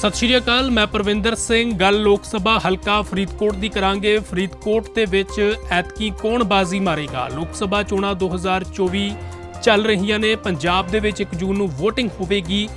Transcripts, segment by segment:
ਸਤਿ ਸ਼੍ਰੀ ਅਕਾਲ, ਮੈਂ ਪ੍ਰਵਿੰਦਰ ਸਿੰਘ। ਗੱਲ ਲੋਕ ਸਭਾ ਹਲਕਾ ਫਰੀਦਕੋਟ ਦੀ ਕਰਾਂਗੇ। ਫਰੀਦਕੋਟ ਦੇ ਵਿੱਚ ਐਤਕੀ ਕੌਣ ਬਾਜ਼ੀ ਮਾਰੇਗਾ? ਲੋਕ ਸਭਾ ਚੋਣਾਂ 2024 ਚੱਲ ਰਹੀਆਂ ਨੇ। ਪੰਜਾਬ ਦੇ ਵਿੱਚ 1 ਜੂਨ ਨੂੰ VOTING ਹੋਵੇਗੀ।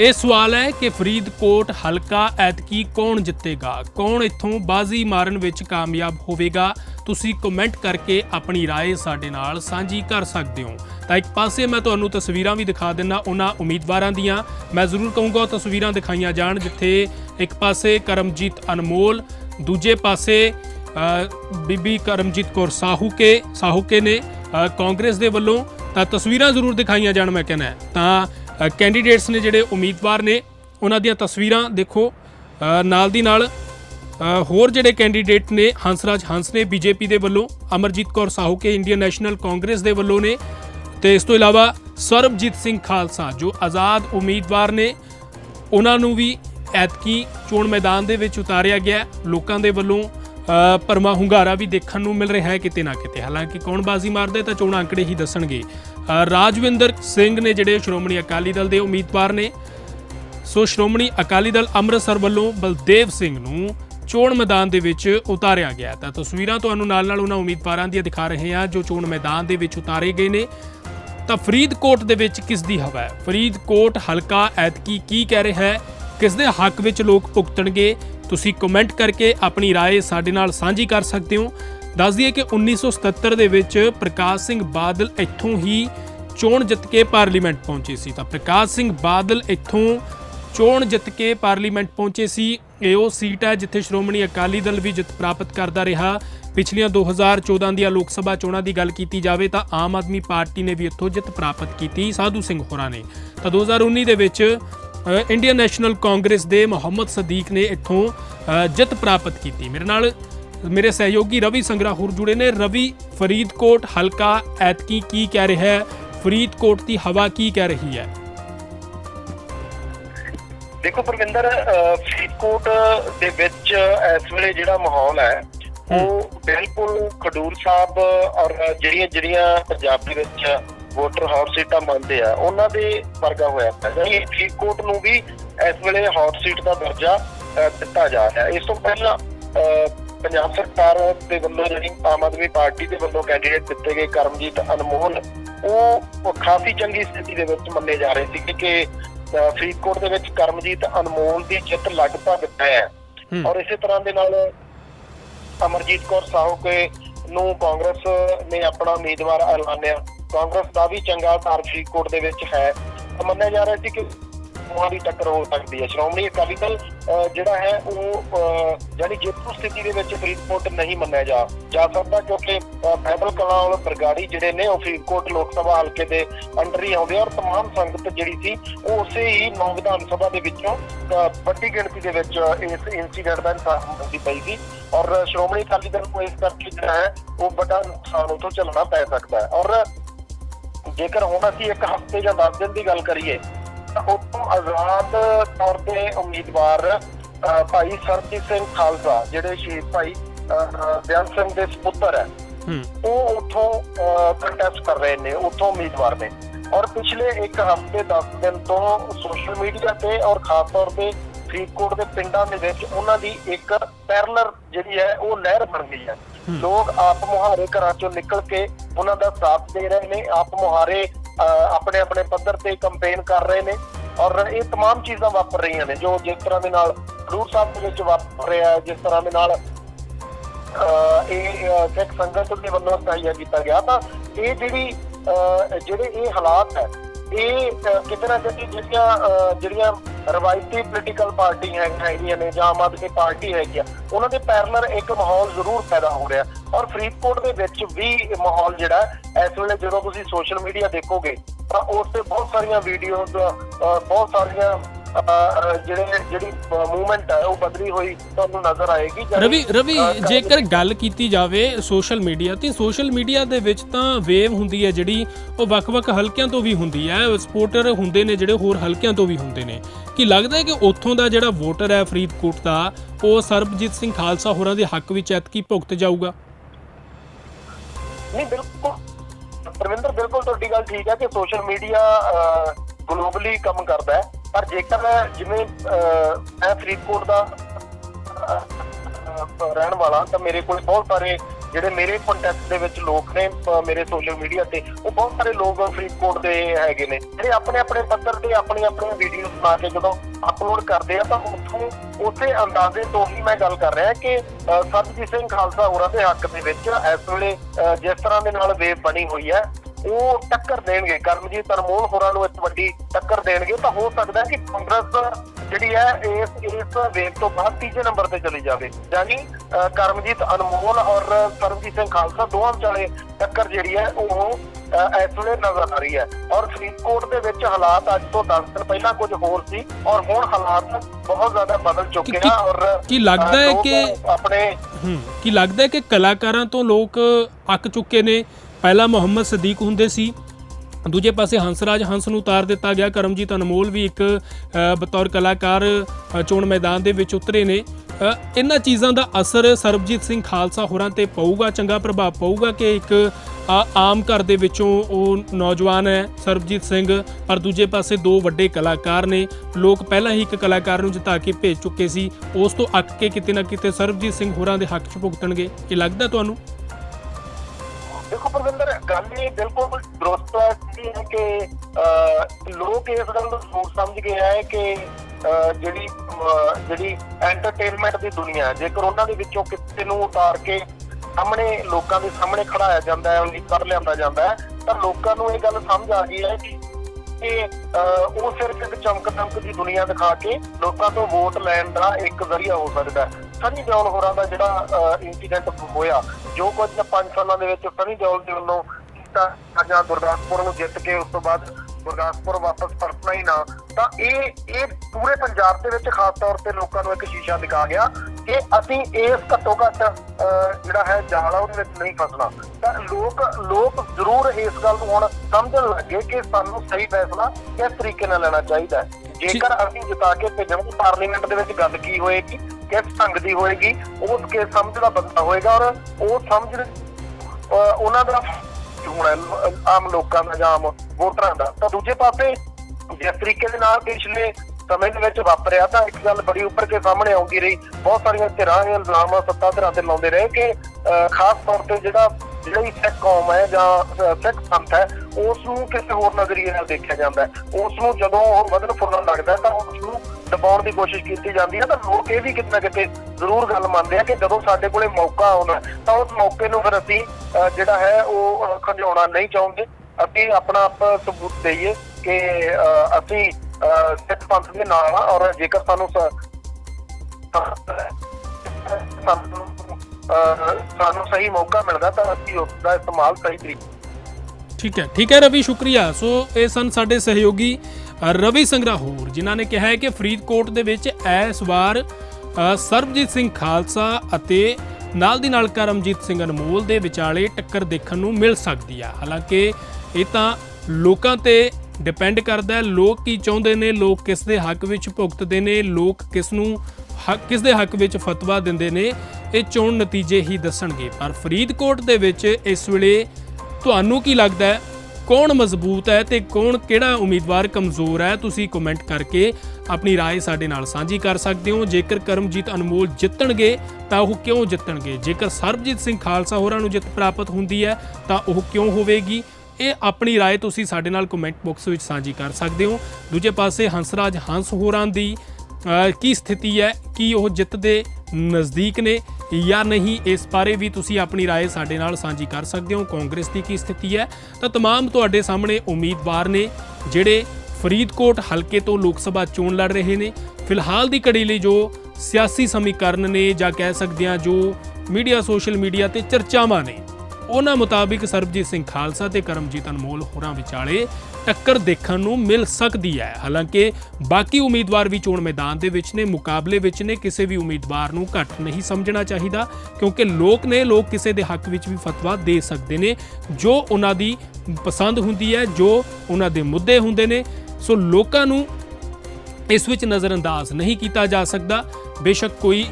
ਇਹ ਸਵਾਲ ਹੈ ਕਿ ਫਰੀਦਕੋਟ ਹਲਕਾ ਐਤਕੀ ਕੌਣ ਜਿੱਤੇਗਾ ਕੌਣ ਇੱਥੋਂ ਬਾਜ਼ੀ ਮਾਰਨ ਵਿੱਚ ਕਾਮਯਾਬ ਹੋਵੇਗਾ ਤੁਸੀਂ ਕਮੈਂਟ ਕਰਕੇ ਆਪਣੀ رائے ਸਾਡੇ ਨਾਲ ਸਾਂਝੀ ਕਰ ਸਕਦੇ ਹੋ ਤਾਂ ਇੱਕ ਪਾਸੇ ਮੈਂ ਤੁਹਾਨੂੰ ਤਸਵੀਰਾਂ ਵੀ ਦਿਖਾ ਦਿੰਨਾ ਉਹਨਾਂ ਉਮੀਦਵਾਰਾਂ ਦੀਆਂ ਮੈਂ ਜ਼ਰੂਰ ਕਹੂੰਗਾ ਉਹ ਤਸਵੀਰਾਂ ਦਿਖਾਈਆਂ ਜਾਣ ਜਿੱਥੇ ਇੱਕ ਪਾਸੇ ਕਰਮਜੀਤ ਅਨਮੋਲ ਦੂਜੇ ਪਾਸੇ ਅ, ਬੀਬੀ ਕਰਮਜੀਤ ਕੌਰ ਸਾਹੂਕੇ ਸਾਹੂਕੇ ਨੇ ਅ, ਕਾਂਗਰਸ ਦੇ ਵੱਲੋਂ ਤਾਂ ਤਸਵੀਰਾਂ ਜ਼ਰੂਰ ਦਿਖਾਈਆਂ ਜਾਣ ਮੈਂ ਕਹਿੰਦਾ ਤਾਂ ਕੈਂਡੀਡੇਟਸ ਨੇ ਜਿਹੜੇ ਉਮੀਦਵਾਰ ਨੇ ਉਹਨਾਂ ਦੀਆਂ ਤਸਵੀਰਾਂ ਦੇਖੋ। ਨਾਲ ਦੀ ਨਾਲ ਹੋਰ ਜਿਹੜੇ ਕੈਂਡੀਡੇਟ ਨੇ ਹੰਸਰਾਜ ਹੰਸ ਨੇ ਬੀਜੇਪੀ ਦੇ ਵੱਲੋਂ ਅਮਰਜੀਤ ਕੌਰ ਸਾਹੂ ਕੇ ਇੰਡੀਅਨ ਨੈਸ਼ਨਲ ਕਾਂਗਰਸ ਦੇ ਵੱਲੋਂ ਨੇ ਤੇ ਇਸ ਤੋਂ ਇਲਾਵਾ ਸਰਬਜੀਤ ਸਿੰਘ ਖਾਲਸਾ ਜੋ ਆਜ਼ਾਦ ਉਮੀਦਵਾਰ ਨੇ ਉਹਨਾਂ ਨੂੰ ਵੀ ਐਤਕੀ ਚੋਣ ਮੈਦਾਨ ਦੇ ਵਿੱਚ ਉਤਾਰਿਆ ਗਿਆ। ਲੋਕਾਂ ਦੇ ਵੱਲੋਂ ਅ, ਪਰਮਾ ਹੁੰਗਾਰਾ ਵੀ ਦੇਖਣ ਨੂੰ ਮਿਲ ਰਿਹਾ ਹੈ ਕਿਤੇ ਨਾ ਕਿਤੇ। ਹਾਲਾਂਕਿ ਕੌਣ ਬਾਜ਼ੀ ਮਾਰਦਾ ਤਾਂ ਚੋਣ ਅੰਕੜੇ ਹੀ ਦੱਸਣਗੇ। ਰਾਜਵਿੰਦਰ ਸਿੰਘ ਨੇ ਜਿਹੜੇ ਸ਼੍ਰੋਮਣੀ ਅਕਾਲੀ ਦਲ ਦੇ ਉਮੀਦਵਾਰ ਨੇ ਸੋ ਸ਼੍ਰੋਮਣੀ ਅਕਾਲੀ ਦਲ ਅੰਮ੍ਰਿਤਸਰ ਵੱਲੋਂ ਬਲਦੇਵ ਸਿੰਘ ਨੂੰ ਚੋਣ ਮੈਦਾਨ ਦੇ ਵਿੱਚ ਉਤਾਰਿਆ ਗਿਆ ਹੈ। ਤਾਂ ਤਸਵੀਰਾਂ ਤੁਹਾਨੂੰ ਨਾਲ-ਨਾਲ ਉਹਨਾਂ ਉਮੀਦਵਾਰਾਂ ਦੀਆਂ ਦਿਖਾ ਰਹੇ ਹਾਂ ਜੋ ਚੋਣ ਮੈਦਾਨ ਦੇ ਵਿੱਚ ਉਤਾਰੇ ਗਏ ਨੇ ਤਾਂ ਫਰੀਦਕੋਟ ਦੇ ਵਿੱਚ ਕਿਸ ਦੀ ਹਵਾ ਹੈ ਫਰੀਦਕੋਟ ਹਲਕਾ ਐਤਕੀ ਕੀ ਕਹਿ ਰਿਹਾ ਹੈ ਕਿਸ ਦੇ ਹੱਕ ਵਿੱਚ ਲੋਕ ਭੁਗਤਣਗੇ ਤੁਸੀਂ ਕਮੈਂਟ ਕਰਕੇ ਆਪਣੀ رائے ਸਾਡੇ ਨਾਲ ਸਾਂਝੀ ਕਰ ਸਕਦੇ ਹੋ ਦੱਸ ਦਈਏ ਕਿ 1977 ਦੇ ਵਿੱਚ ਪ੍ਰਕਾਸ਼ ਸਿੰਘ ਬਾਦਲ ਇੱਥੋਂ ਹੀ ਚੋਣ ਜਿੱਤ ਕੇ ਪਾਰਲੀਮੈਂਟ ਪਹੁੰਚੇ ਸੀ। ਤਾਂ ਪ੍ਰਕਾਸ਼ ਸਿੰਘ ਬਾਦਲ ਇੱਥੋਂ ਚੋਣ ਜਿੱਤ ਕੇ ਪਾਰਲੀਮੈਂਟ ਪਹੁੰਚੇ ਸੀ। ਇਹ ਉਹ ਸੀਟ ਹੈ ਜਿੱਥੇ ਸ਼੍ਰੋਮਣੀ ਅਕਾਲੀ ਦਲ ਵੀ ਜਿੱਤ ਪ੍ਰਾਪਤ ਕਰਦਾ ਰਿਹਾ। ਪਿਛਲੀਆਂ 2014 ਦੀਆਂ ਲੋਕ ਸਭਾ ਚੋਣਾਂ ਦੀ ਗੱਲ ਕੀਤੀ ਜਾਵੇ ਤਾਂ ਆਮ ਆਦਮੀ ਪਾਰਟੀ ਨੇ ਵੀ ਇੱਥੋਂ ਜਿੱਤ ਪ੍ਰਾਪਤ ਕੀਤੀ, ਸਾਧੂ ਸਿੰਘ ਹੋਰਾਂ ਨੇ। ਤਾਂ 2019 ਦੇ ਵਿੱਚ ਇੰਡੀਅਨ ਨੈਸ਼ਨਲ ਕਾਂਗਰਸ ਦੇ ਮੁਹੰਮਦ ਸਦੀਕ ਨੇ ਇੱਥੋਂ ਜਿੱਤ ਪ੍ਰਾਪਤ ਕੀਤੀ। ਮੇਰੇ ਨਾਲ ਮੇਰੇ ਸਹਿਯੋਗੀ ਰਵੀ ਸੰਗਰਾ ਹੋਰ ਜੁੜੇ ਨੇ। ਰਵੀ ਫਰੀਦਕੋਟ ਹਲਕਾ ਐਤਕੀ ਕੀ ਕਹਿ ਰਿਹਾ ਹੈ? ਫਰੀਦਕੋਟ ਦੀ ਹਵਾ ਕੀ ਕਹਿ ਰਹੀ ਹੈ? ਦੇਖੋ ਪ੍ਰਵਿੰਦਰ ਫਰੀਦਕੋਟ ਦੇ ਵਿੱਚ ਇਸ ਵੇਲੇ ਜਿਹੜਾ ਮਾਹੌਲ ਹੈ ਉਹ ਬਿਲਕੁਲ ਖਡੂਰ ਸਾਹਿਬ ਔਰ ਜਿਹੜੀਆਂ ਜਿਹੜੀਆਂ ਪੰਜਾਬ ਦੇ ਵਿੱਚ ਵੋਟਰ ਹੌਟ ਸੀਟਾਂ ਮੰਨਦੇ ਆ ਉਹਨਾਂ ਦੇ ਵਰਗਾ ਹੋਇਆ ਹੈ ਯਾਨੀ ਫਰੀਦਕੋਟ ਨੂੰ ਵੀ ਇਸ ਵੇਲੇ ਹੌਟ ਸੀਟ ਦਾ ਦਰਜਾ ਦਿੱਤਾ ਜਾ ਰਿਹਾ। ਇਸ ਤੋਂ ਪਹਿਲਾਂ ਪੰਜਾਬ ਸਰਕਾਰ ਦੇ ਵੱਲੋਂ ਜਿਹੜੀ ਆਮ ਆਦਮੀ ਪਾਰਟੀ ਦੇ ਵੱਲੋਂ ਕੈਂਡੀਡੇਟ ਦਿੱਤੇ ਗਏ ਕਰਮਜੀਤ ਅਨਮੋਲ ਉਹ ਕਾਫੀ ਚੰਗੀ ਸਥਿਤੀ ਦੇ ਵਿੱਚ ਮੰਨੇ ਜਾ ਰਹੇ ਸੀ ਕਿ ਫਰੀਦਕੋਟ ਦੇ ਵਿੱਚ ਕਰਮਜੀਤ ਅਨਮੋਲ ਦੀ ਜਿੱਤ ਲਗਭਗ ਤੈਅ ਹੈ। ਔਰ ਇਸੇ ਤਰ੍ਹਾਂ ਦੇ ਨਾਲ ਅਮਰਜੀਤ ਕੌਰ ਸਾਹੂਕੇ ਨੂੰ ਕਾਂਗਰਸ ਨੇ ਆਪਣਾ ਉਮੀਦਵਾਰ ਐਲਾਨਿਆ। ਕਾਂਗਰਸ ਦਾ ਵੀ ਚੰਗਾ ਆਧਾਰ ਫਰੀਦਕੋਟ ਦੇ ਵਿੱਚ ਹੈ। ਮੰਨਿਆ ਜਾ ਰਿਹਾ ਸੀ ਕਿ ਉਹਨਾਂ ਦੀ ਟੱਕਰ ਹੋ ਸਕਦੀ ਹੈ ਸ਼੍ਰੋਮਣੀ ਅਕਾਲੀ ਦਲ ਅਹ, ਜਿਹੜਾ ਹੈ ਉਹ ਅਹ, ਯਾਨੀ ਜੇਤੂ ਸਥਿਤੀ ਦੇ ਵਿੱਚ ਫਰੀਦਕੋਟ ਨਹੀਂ ਮੰਨਿਆ ਜਾ ਜਾ ਸਕਦਾ ਕਿਉਂਕਿ ਅਹ, ਬਹਿਬਲ ਕਲਾਂ ਵਾਲੇ ਬਰਗਾੜੀ ਜਿਹੜੇ ਨੇ ਉਹ ਫਰੀਦਕੋਟ ਲੋਕ ਸਭਾ ਹਲਕੇ ਦੇ ਅੰਡਰ ਹੀ ਆਉਂਦੇ ਆ ਔਰ तमाम ਸੰਗਤ ਜਿਹੜੀ ਸੀ ਉਹ ਉਸੇ ਹੀ ਨੌ ਵਿਧਾਨ ਸਭਾ ਦੇ ਵਿੱਚੋਂ ਅਹ, ਵੱਡੀ ਗਿਣਤੀ ਦੇ ਵਿੱਚ ਇਸ ਇਨਸੀਡੈਂਟ ਦਾ ਇਨਸਾਫ ਹੁੰਦੀ ਪਈ ਸੀ ਔਰ ਸ਼੍ਰੋਮਣੀ ਅਕਾਲੀ ਦਲ ਨੂੰ ਇਸ ਕਰਕੇ ਜਿਹੜਾ ਹੈ ਉਹ ਵੱਡਾ ਨੁਕਸਾਨ ਉਥੋਂ ਝੱਲਣਾ ਪੈ ਸਕਦਾ ਹੈ ਔਰ ਜੇਕਰ ਹੁਣ ਅਸੀਂ ਇੱਕ ਹਫ਼ਤੇ ਜਾਂ 10 ਦਿਨ ਦੀ ਗੱਲ ਕਰੀਏ ਉਤੋਂ ਆਜ਼ਾਦ ਤੌਰ ਤੇ ਉਮੀਦਵਾਰ ਭਾਈ ਸਰਜੀਤ ਸਿੰਘ ਖਾਲਸਾ ਜਿਹੜੇ ਸ਼ਹੀਦ ਭਾਈ ਬਿਆਨ ਸਿੰਘ ਦੇ ਸੁਪੁੱਤਰ ਹੈ ਉਹ ਉਥੋਂ ਕੰਟੈਸਟ ਕਰ ਰਹੇ ਨੇ ਉਥੋਂ ਉਮੀਦਵਾਰ ਨੇ। ਔਰ ਪਿਛਲੇ ਇੱਕ ਹਫ਼ਤੇ 10 ਦਿਨ ਤੋਂ ਸੋਸ਼ਲ ਮੀਡੀਆ ਤੇ ਔਰ ਖਾਸ ਤੌਰ ਤੇ ਫਰੀਦਕੋਟ ਦੇ ਪਿੰਡਾਂ ਦੇ ਵਿੱਚ ਉਹਨਾਂ ਦੀ ਇੱਕ ਪੈਰਲਰ ਜਿਹੜੀ ਹੈ ਉਹ ਲਹਿਰ ਬਣ ਗਈ ਹੂੰ। ਲੋਕ ਆਪ ਮੁਹਾਰੇ ਘਰਾਂ ਚੋਂ ਨਿਕਲ ਕੇ ਉਹਨਾਂ ਦਾ ਸਾਥ ਦੇ ਰਹੇ ਨੇ ਆਪ ਮੁਹਾਰੇ ਆਪਣੇ ਆਪਣੇ ਪੱਧਰ ਤੇ ਕੰਪੇਨ ਕਰ ਰਹੇ ਨੇ ਔਰ ਇਹ तमाम ਚੀਜ਼ਾਂ ਵਾਪਰ ਰਹੀਆਂ ਨੇ ਜੋ ਜਿਸ ਤਰ੍ਹਾਂ ਦੇ ਨਾਲ ਖਡੂਰ ਸਾਹਿਬ ਦੇ ਵਿੱਚ ਵਾਪਰ ਰਿਹਾ ਹੈ ਜਿਸ ਤਰ੍ਹਾਂ ਦੇ ਨਾਲ ਅਹ ਇਹ ਅਹ ਸਿੱਖ ਸੰਗਤ ਦੇ ਵੱਲੋਂ ਸਹਾਇਤਾ ਕੀਤਾ ਗਿਆ ਤਾਂ ਇਹ ਜਿਹੜੀ ਅਹ ਜਿਹੜੇ ਇਹ ਹਾਲਾਤ ਹੈ ਇਹ ਅਹ ਕਿਤੇ ਨਾ ਕਿਤੇ ਜਿਹੜੀਆਂ ਅਹ ਜਿਹੜੀਆਂ ਰਵਾਇਤੀ ਪੋਲੀਟੀਕਲ ਪਾਰਟੀਆਂ ਹੈਗੀਆਂ ਨੇ ਜਾਂ ਆਮ ਆਦਮੀ ਪਾਰਟੀ ਹੈਗੀ ਆ, ਉਹਨਾਂ ਦੇ ਪੈਰਲਰ ਇੱਕ ਮਾਹੌਲ ਜ਼ਰੂਰ ਪੈਦਾ ਹੋ ਰਿਹਾ। ਔਰ ਫਰੀਦਕੋਟ ਦੇ ਵਿੱਚ ਵੀ ਮਾਹੌਲ ਜਿਹੜਾ ਇਸ ਵੇਲੇ ਜਦੋਂ ਤੁਸੀਂ ਸੋਸ਼ਲ ਮੀਡੀਆ ਦੇਖੋਗੇ, ਤਾਂ ਉਸ ਤੇ ਬਹੁਤ ਸਾਰੀਆਂ ਵੀਡੀਓਜ਼ ਬਹੁਤ ਸਾਰੀਆਂ ਜਿਹੜੇ ਜਿਹੜੀ ਮੂਵਮੈਂਟ ਹੈ ਉਹ ਬਦਲੀ ਹੋਈ ਤੁਹਾਨੂੰ ਨਜ਼ਰ ਆਏਗੀ ਜਾਣੀ, ਰਵੀ ਰਵੀ ਜੇਕਰ ਗੱਲ ਕੀਤੀ ਜਾਵੇ ਸੋਸ਼ਲ ਮੀਡੀਆ ਤੇ ਸੋਸ਼ਲ ਮੀਡੀਆ ਦੇ ਵਿੱਚ ਤਾਂ ਵੇਵ ਹੁੰਦੀ ਹੈ ਜਿਹੜੀ ਉਹ ਵੱਖ-ਵੱਖ ਹਲਕਿਆਂ ਤੋਂ ਵੀ ਹੁੰਦੀ ਹੈ। ਸਪੋਰਟਰ ਹੁੰਦੇ ਨੇ ਜਿਹੜੇ ਹੋਰ ਹਲਕਿਆਂ ਤੋਂ ਵੀ ਹੁੰਦੇ ਨੇ। ਕੀ ਲੱਗਦਾ ਹੈ ਕਿ ਉੱਥੋਂ ਦਾ ਜਿਹੜਾ ਵੋਟਰ ਹੈ ਫਰੀਦਕੋਟ ਦਾ ਉਹ ਸਰਬਜੀਤ ਸਿੰਘ ਖਾਲਸਾ ਹੋਰਾਂ ਦੇ ਹੱਕ ਵਿੱਚ ਐਤਕੀ ਭੁਗਤ ਜਾਊਗਾ? ਨਹੀਂ ਬਿਲਕੁਲ। ਪਰਵਿੰਦਰ ਬਿਲਕੁਲ ਤੁਹਾਡੀ ਗੱਲ ਠੀਕ ਹੈ ਕਿ ਸੋਸ਼ਲ ਮੀਡੀਆ ਗਲੋਬਲੀ ਕੰਮ ਕਰਦਾ ਹੈ। ਪਰ ਜੇਕਰ ਜਿਵੇਂ ਮੈਂ ਫਰੀਦਕੋਟ ਦਾ ਰਹਿਣ ਵਾਲਾ, ਤਾਂ ਮੇਰੇ ਕੋਲ ਬਹੁਤ ਸਾਰੇ ਜਿਹੜੇ ਮੇਰੇ ਕੰਟੈਕਟ ਦੇ ਵਿੱਚ ਲੋਕ ਨੇ ਮੇਰੇ ਸੋਸ਼ਲ ਮੀਡੀਆ ਤੇ, ਉਹ ਬਹੁਤ ਸਾਰੇ ਲੋਕ ਫਰੀਦਕੋਟ ਦੇ ਹੈਗੇ ਨੇ। ਜਿਹੜੇ ਆਪਣੇ ਆਪਣੇ ਪੱਧਰ ਤੇ ਆਪਣੀ ਆਪਣੀ ਵੀਡੀਓ ਬਣਾ ਕੇ ਜਦੋਂ ਅਪਲੋਡ ਕਰਦੇ ਆ, ਤਾਂ ਉੱਥੋਂ ਉਸੇ ਅੰਦਾਜ਼ੇ ਤੋਂ ਹੀ ਮੈਂ ਗੱਲ ਕਰ ਰਿਹਾ ਕਿ ਸਰਬਜੀਤ ਸਿੰਘ ਖਾਲਸਾ ਹੋਰਾਂ ਦੇ ਹੱਕ ਦੇ ਵਿੱਚ ਇਸ ਵੇਲੇ ਜਿਸ ਤਰ੍ਹਾਂ ਦੇ ਨਾਲ ਵੇਵ ਬਣੀ ਹੋਈ ਹੈ। ਉਹ ਟੱਕਰ ਦੇਣਗੇ। ਕਰਮਜੀਤ ਅਨਮੋਲ ਹੋਰਾਂ ਨੂੰ ਇੱਕ ਵੱਡੀ ਟੱਕਰ ਦੇਣਗੇ। ਤਾਂ ਹੋ ਸਕਦਾ ਹੈ ਕਿ ਕਾਂਗਰਸ ਜਿਹੜੀ ਹੈ ਇਸ ਇਸ ਵੇਵ ਤੋਂ ਬਾਅਦ ਤੀਜੇ ਨੰਬਰ ਤੇ ਚਲੀ ਜਾਵੇ। ਯਾਨੀ ਕਰਮਜੀਤ ਅਨਮੋਲ ਔਰ ਸਰਬਜੀਤ ਸਿੰਘ ਖਾਲਸਾ ਦੋਵਾਂ ਵਿਚਾਲੇ ਟੱਕਰ ਜਿਹੜੀ ਹੈ ਉਹ ਇਸ ਵੇਲੇ ਨਜ਼ਰ ਆ ਰਹੀ ਹੈ। ਔਰ ਫਰੀਦਕੋਟ ਦੇ ਵਿੱਚ ਹਾਲਾਤ ਅੱਜ ਤੋਂ 10 ਦਿਨ ਪਹਿਲਾਂ ਕੁਝ ਹੋਰ ਸੀ ਔਰ ਹੁਣ ਹਾਲਾਤ ਬਹੁਤ ਜ਼ਿਆਦਾ ਬਦਲ ਚੁੱਕੇ ਆ ਔਰ ਕੀ ਲੱਗਦਾ ਹੈ ਕਿ- ਆਪਣੇ ਹੂੰ ਕੀ ਲੱਗਦਾ ਹੈ ਕਿ ਕਲਾਕਾਰਾਂ ਤੋਂ ਲੋਕ ਅੱਕ ਚੁੱਕੇ ਨੇ? ਪਹਿਲਾਂ ਮੁਹੰਮਦ ਸਦੀਕ ਹੁੰਦੇ ਸੀ। ਦੂਜੇ ਪਾਸੇ ਹੰਸਰਾਜ ਹੰਸ ਨੂੰ ਉਤਾਰ ਦਿੱਤਾ ਗਿਆ। ਕਰਮਜੀਤ ਅਨਮੋਲ ਵੀ ਇੱਕ ਬਤੌਰ ਕਲਾਕਾਰ ਚੋਣ ਮੈਦਾਨ ਦੇ ਵਿੱਚ ਉਤਰੇ ਨੇ। ਇਹਨਾਂ ਚੀਜ਼ਾਂ ਦਾ ਅਸਰ ਸਰਬਜੀਤ ਸਿੰਘ ਖਾਲਸਾ ਹੋਰਾਂ ਤੇ ਪਊਗਾ ਚੰਗਾ ਪ੍ਰਭਾਵ ਪਊਗਾ ਕਿ ਇੱਕ ਅ, ਆਮ ਘਰ ਦੇ ਵਿੱਚੋਂ ਉਹ ਨੌਜਵਾਨ ਹੈ ਸਰਬਜੀਤ ਸਿੰਘ। ਪਰ ਦੂਜੇ ਪਾਸੇ ਦੋ ਵੱਡੇ ਕਲਾਕਾਰ ਨੇ। ਲੋਕ ਪਹਿਲਾਂ ਹੀ ਇੱਕ ਕਲਾਕਾਰ ਨੂੰ ਜਿਤਾ ਕੇ ਭੇਜ ਚੁੱਕੇ ਸੀ। ਉਸ ਤੋਂ ਅੱਕ ਕੇ ਕਿਤੇ ਨਾ ਕਿਤੇ ਸਰਬਜੀਤ ਸਿੰਘ ਹੋਰਾਂ ਦੇ ਹੱਕ 'ਚ ਭੁਗਤਣਗੇ। ਇਹ ਲੱਗਦਾ ਤੁਹਾਨੂੰ? ਦੇਖੋ ਪ੍ਰਵਿੰਦਰ ਗੱਲ ਇਹ ਬਿਲਕੁਲ ਦਰੁਸਤ ਹੈ ਕਿ ਲੋਕ ਇਸ ਗੱਲ ਨੂੰ ਸੋਚ ਸਮਝ ਗਏ ਹੈ ਕਿ ਅਹ, ਜਿਹੜੀ ਜਿਹੜੀ ਐਂਟਰਟੇਨਮੈਂਟ ਦੀ ਦੁਨੀਆ ਜੇਕਰ ਉਹਨਾਂ ਦੇ ਵਿੱਚੋਂ ਕਿਸੇ ਨੂੰ ਉਤਾਰ ਕੇ ਸਾਹਮਣੇ ਲੋਕਾਂ ਦੇ ਸਾਹਮਣੇ ਖੜਾਇਆ ਜਾਂਦਾ ਹੈ ਉਹਨੂੰ ਕਰ ਲਿਆਂਦਾ ਜਾਂਦਾ ਹੈ ਤਾਂ ਲੋਕਾਂ ਨੂੰ ਇਹ ਗੱਲ ਸਮਝ ਆ ਗਈ ਹੈ ਕਿ ਕਿ ਅਹ, ਉਹ ਸਿਰਫ ਇੱਕ ਚਮਕ ਦਮਕ ਦੀ ਦੁਨੀਆ ਦਿਖਾ ਕੇ ਲੋਕਾਂ ਤੋਂ ਵੋਟ ਲੈਣ ਦਾ ਇੱਕ ਜ਼ਰੀਆ ਹੋ ਸਕਦਾ ਹੈ। ਸਨੀ ਦਿਓਲ ਹੋਰਾਂ ਦਾ ਜਿਹੜਾ ਇਨਸੀਡੈਂਟ ਹੋਇਆ ਜੋ ਕੁਝ 5 ਸਾਲਾਂ ਦੇ ਵਿੱਚ ਸਨੀ ਦਿਓਲ ਦੇ ਵੱਲੋਂ ਕੀਤਾ ਜਾਂ ਗੁਰਦਾਸਪੁਰ ਨੂੰ ਜਿੱਤ ਕੇ ਉਸ ਤੋਂ ਬਾਅਦ ਗੁਰਦਾਸਪੁਰ ਵਾਪਸ ਪਰਤਣਾ ਹੀ ਨਾ ਤਾਂ ਇਹ ਇਹ ਪੂਰੇ ਪੰਜਾਬ ਦੇ ਵਿੱਚ ਖਾਸ ਤੌਰ ਤੇ ਲੋਕਾਂ ਨੂੰ ਇੱਕ ਸ਼ੀਸ਼ਾ ਦਿਖਾ ਗਿਆ ਕਿ ਅਸੀਂ ਇਸ ਘੱਟੋ ਘੱਟ ਜਿਹੜਾ ਹੈ ਜਾਲਾ ਉਹਦੇ ਵਿੱਚ ਨਹੀਂ ਫਸਣਾ। ਤਾਂ ਲੋਕ ਲੋਕ ਜ਼ਰੂਰ ਇਸ ਗੱਲ ਨੂੰ ਹੁਣ ਸਮਝਣ ਲੱਗੇ ਕਿ ਸਾਨੂੰ ਸਹੀ ਫੈਸਲਾ ਕਿਸ ਤਰੀਕੇ ਨਾਲ ਲੈਣਾ ਚਾਹੀਦਾ ਜੇਕਰ ਅਸੀਂ ਜਿਤਾ ਕੇ ਭੇਜਾਂਗੇ ਪਾਰਲੀਮੈਂਟ ਦੇ ਵਿੱਚ ਗੱਲ ਕੀ ਹੋਏਗੀ? ਕਿਸ ਢੰਗ ਦੀ ਹੋਏਗੀ ਉਸ ਕੇ ਸਮਝਦਾ ਬੰਦਾ ਹੋਏਗਾ ਔਰ ਉਹ ਸਮਝ ਉਹਨਾਂ ਦਾ ਹੋਣਾ ਆਮ ਲੋਕਾਂ ਦਾ ਜਾਂ ਆਮ ਵੋਟਰਾਂ ਦਾ। ਤਾਂ ਦੂਜੇ ਪਾਸੇ ਜਿਸ ਤਰੀਕੇ ਦੇ ਨਾਲ ਪਿਛਲੇ ਸਮੇਂ ਦੇ ਵਿੱਚ ਵਾਪਰਿਆ ਤਾਂ ਇੱਕ ਗੱਲ ਬੜੀ ਉੱਪਰ ਕੇ ਸਾਹਮਣੇ ਆਉਂਦੀ ਰਹੀ। ਬਹੁਤ ਸਾਰੀਆਂ ਧਿਰਾਂ ਇਲਜ਼ਾਮ ਸੱਤਾ ਧਿਰਾਂ ਤੇ ਲਾਉਂਦੇ ਰਹੇ ਕਿ ਅਹ, ਖਾਸ ਤੌਰ ਤੇ ਜਿਹੜਾ ਜਿਹੜੀ ਸਿੱਖ ਕੌਮ ਹੈ ਜਾਂ ਸਿੱਖ ਸੰਤ ਹੈ ਉਸ ਨੂੰ ਕਿਸੇ ਹੋਰ ਨਜ਼ਰੀਏ ਨਾਲ ਦੇਖਿਆ ਜਾਂਦਾ ਹੈ। ਉਸ ਨੂੰ ਜਦੋਂ ਉਹ ਵਧਣ ਫੁੱਲਣ ਲੱਗਦਾ ਤਾਂ ਉਸ ਨੂੰ ਦਬਾਉਣ ਦੀ ਕੋਸ਼ਿਸ਼ ਕੀਤੀ ਜਾਂਦੀ ਹੈ। ਤਾਂ ਲੋਕ ਇਹ ਵੀ ਕਿਤੇ ਕਿਤੇ ਜ਼ਰੂਰ ਗੱਲ ਮੰਨਦੇ ਆ ਕਿ ਜਦੋਂ ਸਾਡੇ ਕੋਲੇ ਮੌਕਾ ਆਉਣਾ ਤਾਂ ਉਸ ਮੌਕੇ ਨੂੰ ਫਿਰ ਅਸੀਂ ਜਿਹੜਾ ਹੈ ਉਹ ਅਹ, ਖੰਡਾਉਣਾ ਨਹੀਂ ਚਾਹੁੰਦੇ। ਅਸੀਂ ਆਪਣਾ ਆਪ ਸਬੂਤ ਦਈਏ ਕਿ ਅਸੀਂ ਅਹ, ਸਿੱਖ ਪੰਥ ਦੇ ਨਾਲ ਆ ਔਰ ਜੇਕਰ ਸਾਨੂੰ ਸਾਨੂੰ ਸਾਨੂੰ ਸਹੀ ਮੌਕਾ ਮਿਲਦਾ ਤਾਂ ਅਸੀਂ ਉਸ ਦਾ ਇਸਤੇਮਾਲ ਸਹੀ ਤਰੀਕੇ ਠੀਕ ਹੈ ਠੀਕ ਹੈ ਰਵੀ ਸ਼ੁਕਰੀਆ। ਸੋ ਇਹ ਸਨ ਸਾਡੇ ਸਹਿਯੋਗੀ ਅ, ਰਵੀ ਸੰਗਰਾਹੂਰ ਜਿਨ੍ਹਾਂ ਨੇ ਕਿਹਾ ਹੈ ਕਿ ਫਰੀਦਕੋਟ ਦੇ ਵਿੱਚ ਇਸ ਵਾਰ ਸਰਬਜੀਤ ਸਿੰਘ ਖਾਲਸਾ ਅਤੇ ਨਾਲ ਦੀ ਨਾਲ ਕਰਮਜੀਤ ਸਿੰਘ ਅਨਮੋਲ ਦੇ ਵਿਚਾਲੇ ਟੱਕਰ ਦੇਖਣ ਨੂੰ ਮਿਲ ਸਕਦੀ ਆ। ਹਾਲਾਂਕਿ ਇਹ ਤਾਂ ਲੋਕਾਂ ਤੇ ਡਿਪੈਂਡ ਕਰਦਾ ਹੈ ਲੋਕ ਕੀ ਚਾਹੁੰਦੇ ਨੇ ਲੋਕ ਕਿਸ ਦੇ ਹੱਕ ਵਿੱਚ ਭੁਗਤਦੇ ਨੇ ਲੋਕ ਕਿਸ ਨੂੰ ਹੱਕ ਕਿਸ ਦੇ ਹੱਕ ਵਿੱਚ ਫਤਵਾ ਦਿੰਦੇ ਨੇ ਇਹ ਚੋਣ ਨਤੀਜੇ ਹੀ ਦੱਸਣਗੇ ਪਰ ਫਰੀਦਕੋਟ ਦੇ ਵਿੱਚ ਇਸ ਵੇਲੇ ਤੁਹਾਨੂੰ ਕੀ ਲੱਗਦਾ ਹੈ ਕੌਣ ਮਜ਼ਬੂਤ ਹੈ ਤੇ ਕੌਣ ਕਿਹੜਾ ਉਮੀਦਵਾਰ ਕਮਜ਼ੋਰ ਹੈ ਤੁਸੀਂ ਕਮੈਂਟ ਕਰਕੇ ਆਪਣੀ رائے ਸਾਡੇ ਨਾਲ ਸਾਂਝੀ ਕਰ ਸਕਦੇ ਹੋ ਜੇਕਰ ਕਰਮਜੀਤ ਅਨਮੋਲ ਜਿੱਤਣਗੇ ਤਾਂ ਉਹ ਕਿਉਂ ਜਿੱਤਣਗੇ ਜੇਕਰ ਸਰਬਜੀਤ ਸਿੰਘ ਖਾਲਸਾ ਹੋਰਾਂ ਨੂੰ ਜਿੱਤ ਪ੍ਰਾਪਤ ਹੁੰਦੀ ਹੈ ਤਾਂ ਉਹ ਕਿਉਂ ਹੋਵੇਗੀ ਇਹ ਆਪਣੀ رائے ਤੁਸੀਂ ਸਾਡੇ ਨਾਲ ਕਮੈਂਟ ਬਾਕਸ ਵਿੱਚ ਸਾਂਝੀ ਕਰ ਸਕਦੇ ਹੋ ਦੂਜੇ ਪਾਸੇ ਹੰਸਰਾਜ ਹੰਸ ਹੋਰਾਂ ਦੀ ਅਹ ਕੀ ਸਥਿਤੀ ਹੈ ਕੀ ਉਹ ਜਿੱਤ ਦੇ ਨਜ਼ਦੀਕ ਨੇ ਜਾਂ ਨਹੀਂ ਇਸ ਬਾਰੇ ਵੀ ਤੁਸੀਂ ਆਪਣੀ رائے ਸਾਡੇ ਨਾਲ ਸਾਂਝੀ ਕਰ ਸਕਦੇ ਹੋ ਕਾਂਗਰਸ ਦੀ ਕੀ ਸਥਿਤੀ ਹੈ ਤਾਂ तमाम ਤੁਹਾਡੇ ਸਾਹਮਣੇ ਉਮੀਦਵਾਰ ਨੇ ਜਿਹੜੇ ਫਰੀਦਕੋਟ ਹਲਕੇ ਤੋਂ ਲੋਕ ਸਭਾ ਚੋਣ ਲੜ ਰਹੇ ਨੇ ਫਿਲਹਾਲ ਦੀ ਕੜੀ ਲਈ ਜੋ ਸਿਆਸੀ ਸਮੀਕਰਨ ਨੇ ਜਾਂ ਕਹਿ ਸਕਦੇ ਹਾਂ ਜੋ ਮੀਡੀਆ ਸੋਸ਼ਲ ਮੀਡੀਆ ਤੇ ਚਰਚਾਵਾਂ ਨੇ ਉਹਨਾਂ ਮੁਤਾਬਿਕ ਸਰਬਜੀਤ ਸਿੰਘ ਖਾਲਸਾ ਤੇ ਕਰਮਜੀਤ ਅਨਮੋਲ ਹੋਰਾਂ ਵਿਚਾਲੇ ਟੱਕਰ ਦੇਖਣ ਨੂੰ ਮਿਲ ਸਕਦੀ ਹੈ। ਹਾਲਾਂਕਿ ਬਾਕੀ ਉਮੀਦਵਾਰ ਵੀ ਚੋਣ ਮੈਦਾਨ ਦੇ ਵਿੱਚ ਨੇ, ਮੁਕਾਬਲੇ ਵਿੱਚ ਨੇ, ਕਿਸੇ ਵੀ ਉਮੀਦਵਾਰ ਨੂੰ ਘੱਟ ਨਹੀਂ ਸਮਝਣਾ ਚਾਹੀਦਾ, ਕਿਉਂਕਿ ਲੋਕ ਨੇ, ਲੋਕ ਕਿਸੇ ਦੇ ਹੱਕ ਵਿੱਚ ਵੀ ਫਤਵਾ ਦੇ ਸਕਦੇ ਨੇ। ਜੋ ਉਹਨਾਂ ਦੀ ਪਸੰਦ ਹੁੰਦੀ ਹੈ, ਜੋ ਉਹਨਾਂ ਦੇ ਮੁੱਦੇ ਹੁੰਦੇ ਨੇ, ਸੋ ਲੋਕਾਂ ਨੂੰ ਇਸ ਵਿੱਚ ਨਜ਼ਰਅੰਦਾਜ਼ ਨਹੀਂ ਕੀਤਾ ਜਾ ਸਕਦਾ। ਬੇਸ਼ੱਕ ਕੋਈ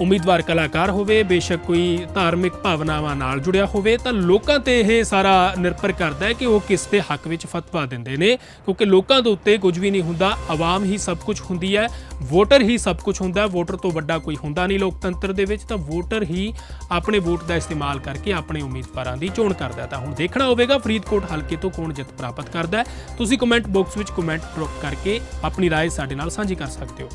ਉਮੀਦਵਾਰ ਕਲਾਕਾਰ ਹੋਵੇ ਬੇਸ਼ੱਕ ਕੋਈ ਧਾਰਮਿਕ ਭਾਵਨਾਵਾਂ ਨਾਲ ਜੁੜਿਆ ਹੋਵੇ ਤਾਂ ਲੋਕਾਂ ਤੇ ਇਹ ਸਾਰਾ ਨਿਰਭਰ ਕਰਦਾ ਹੈ ਕਿ ਉਹ ਕਿਸ ਦੇ ਹੱਕ ਵਿੱਚ ਫਤਵਾ ਦਿੰਦੇ ਨੇ ਕਿਉਂਕਿ ਲੋਕਾਂ ਦੇ ਉੱਤੇ ਕੁਝ ਵੀ ਨਹੀਂ ਹੁੰਦਾ ਆਵਾਮ ਹੀ ਸਭ ਕੁਝ ਹੁੰਦੀ ਹੈ ਵੋਟਰ ਹੀ ਸਭ ਕੁਝ ਹੁੰਦਾ ਹੈ ਵੋਟਰ ਤੋਂ ਵੱਡਾ ਕੋਈ ਹੁੰਦਾ ਨਹੀਂ ਲੋਕਤੰਤਰ ਦੇ ਵਿੱਚ ਤਾਂ ਵੋਟਰ ਹੀ ਆਪਣੇ ਵੋਟ ਦਾ ਇਸਤੇਮਾਲ ਕਰਕੇ ਆਪਣੇ ਉਮੀਦਵਾਰਾਂ ਦੀ ਚੋਣ ਕਰਦਾ ਹੈ। ਤਾਂ ਹੁਣ ਦੇਖਣਾ ਹੋਵੇਗਾ ਫਰੀਦਕੋਟ ਹਲਕੇ ਤੋਂ ਕੌਣ ਜਿੱਤ ਪ੍ਰਾਪਤ ਕਰਦਾ ਹੈ ਤੁਸੀਂ ਕਮੈਂਟ ਬਾਕਸ ਵਿੱਚ ਕਮੈਂਟ ਡ੍ਰੌਪ ਕਰਕੇ ਆਪਣੀ رائے ਸਾਡੇ ਨਾਲ ਸਾਂਝੀ ਕਰ ਸਕਦੇ ਹੋ